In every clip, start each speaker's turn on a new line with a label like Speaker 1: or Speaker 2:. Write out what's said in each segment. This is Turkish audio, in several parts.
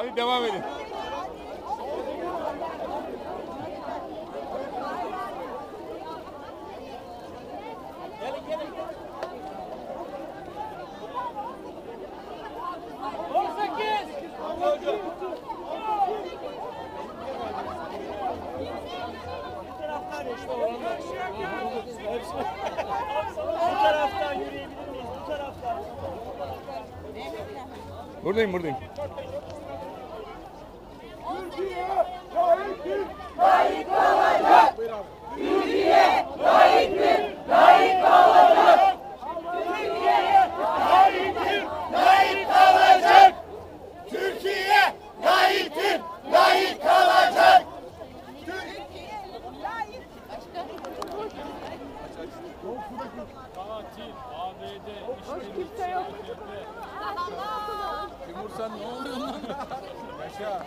Speaker 1: Hadi devam edin. Buradayım buradayım. Timur sen ne oluyorsun lan? Yaşa.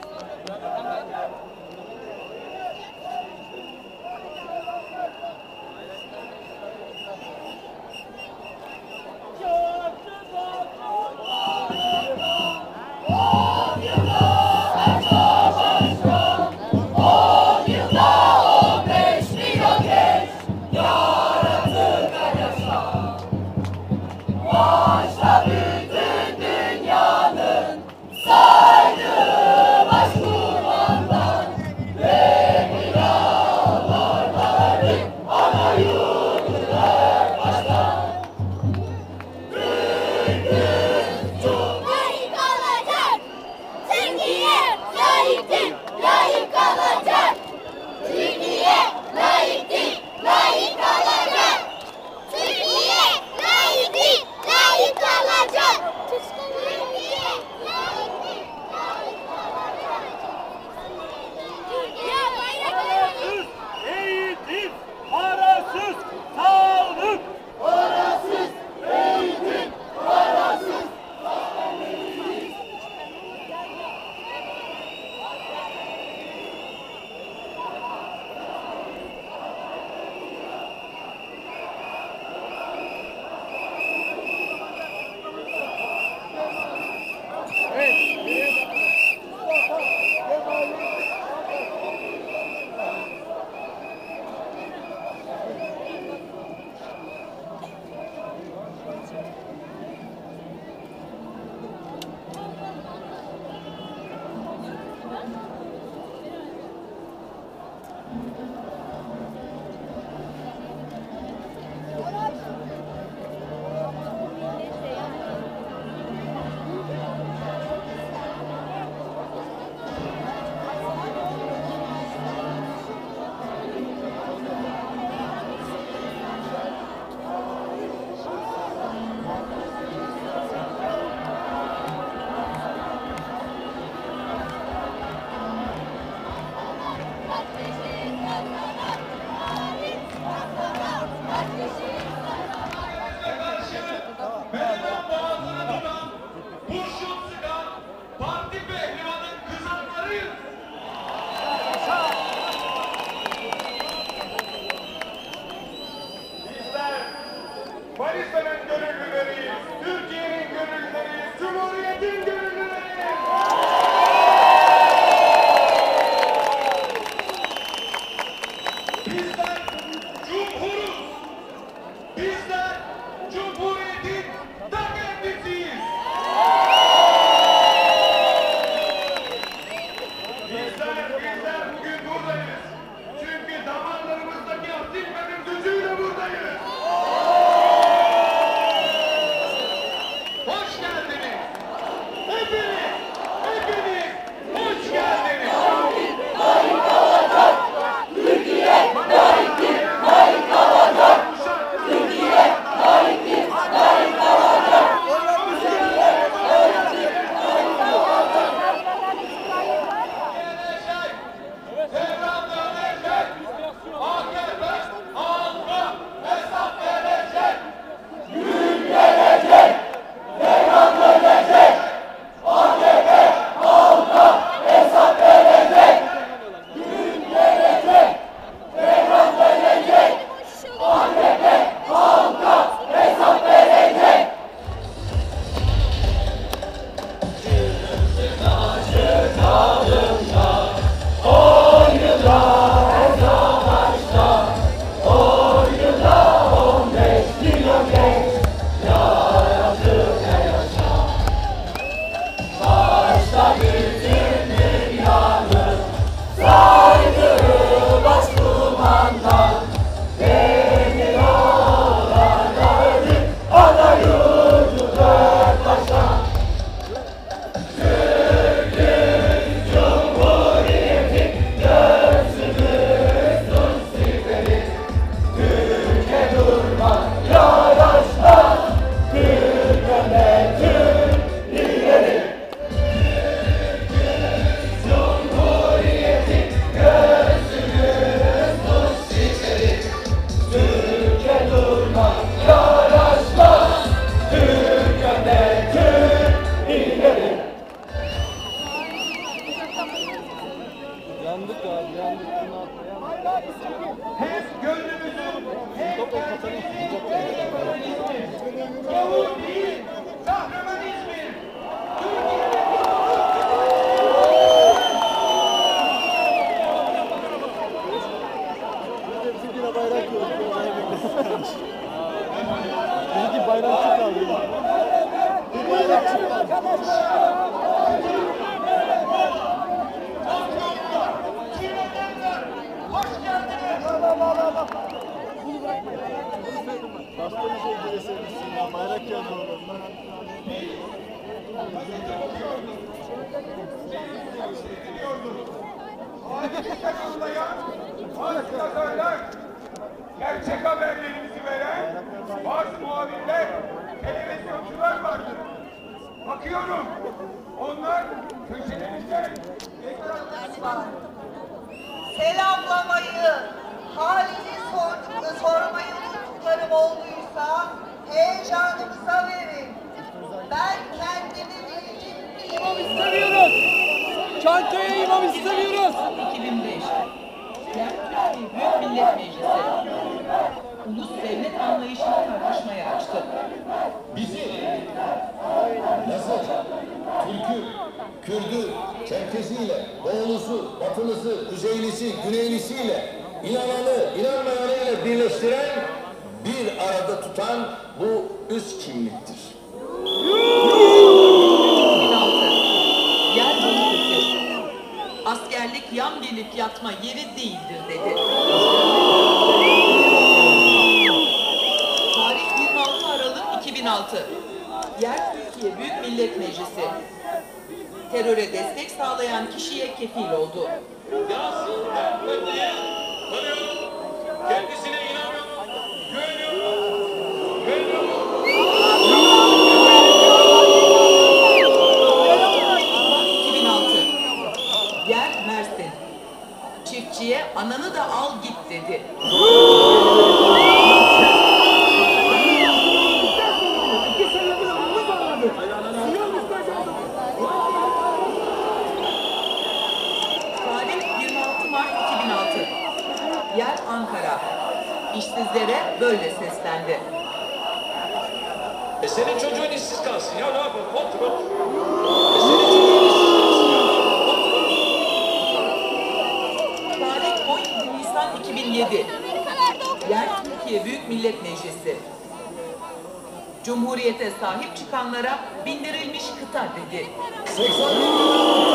Speaker 2: Başka bir
Speaker 3: şey dileseymişsin ya
Speaker 4: bayrak geldi oradan. Adil gerçek haberlerimizi veren bazı muhabirler, televizyoncular vardır. Bakıyorum, onlar köşelerimizden
Speaker 5: selamlamayı, halini sormayı unuttuklarım
Speaker 6: olmuyor. Çankaya imam istemiyoruz.
Speaker 1: 2005 Yer Türkiye Büyük Millet Meclisi ulus devlet anlayışını tartışmaya açtı.
Speaker 7: Bizi nasıl? Türk'ü, Kürd'ü, Çerkeziyle, Doğulusu, Batılısı, Kuzeylisi, Güneylisiyle, inananı, inanmayanıyla birleştiren, bir arada tutan bu üst kimliktir.
Speaker 1: 2006 Yer Balıkesir Askerlik yan gelip yatma yeri değildir dedi. Tarih 26 Aralık 2006 Yer Türkiye Büyük Millet Meclisi Teröre destek sağlayan kişiye kefil oldu.
Speaker 4: Senin çocuğun işsiz kalsın ya ne yapalım? Otur otur. E senin çocuğun işsiz kalsın ya ne yapalım? Otur otur.
Speaker 1: Tarih 17 Nisan 2007 Yer Türkiye Büyük Millet Meclisi Cumhuriyete sahip çıkanlara bindirilmiş kıta dedi.
Speaker 7: 81